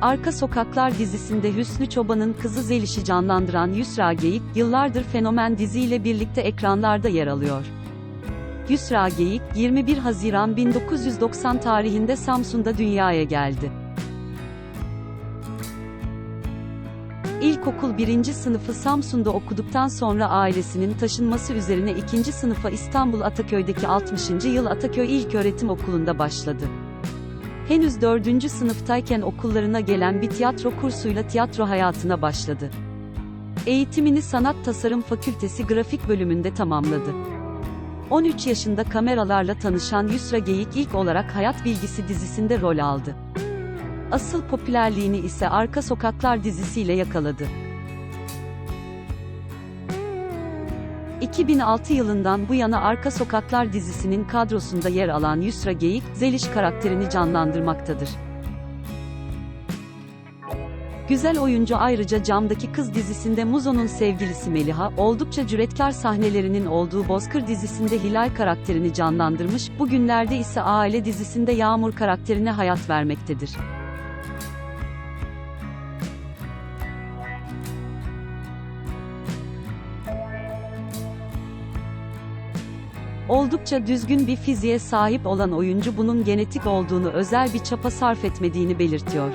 Arka Sokaklar dizisinde Hüsnü Çoban'ın kızı Zeliş'i canlandıran Yusra Geyik, yıllardır fenomen diziyle birlikte ekranlarda yer alıyor. Yusra Geyik, 21 Haziran 1990 tarihinde Samsun'da dünyaya geldi. İlkokul 1. sınıfı Samsun'da okuduktan sonra ailesinin taşınması üzerine 2. sınıfa İstanbul Ataköy'deki 60. yıl Ataköy İlköğretim Okulu'nda başladı. Henüz 4. sınıftayken okullarına gelen bir tiyatro kursuyla tiyatro hayatına başladı. Eğitimini Sanat Tasarım Fakültesi Grafik bölümünde tamamladı. 13 yaşında kameralarla tanışan Yusra Geyik ilk olarak Hayat Bilgisi dizisinde rol aldı. Asıl popülerliğini ise Arka Sokaklar dizisiyle yakaladı. 2006 yılından bu yana Arka Sokaklar dizisinin kadrosunda yer alan Yusra Geyik, Zeliş karakterini canlandırmaktadır. Güzel oyuncu ayrıca Camdaki Kız dizisinde Muzo'nun sevgilisi Meliha, oldukça cüretkar sahnelerinin olduğu Bozkır dizisinde Hilal karakterini canlandırmış, bugünlerde ise Aile dizisinde Yağmur karakterine hayat vermektedir. Oldukça düzgün bir fiziğe sahip olan oyuncu bunun genetik olduğunu özel bir çaba sarf etmediğini belirtiyor.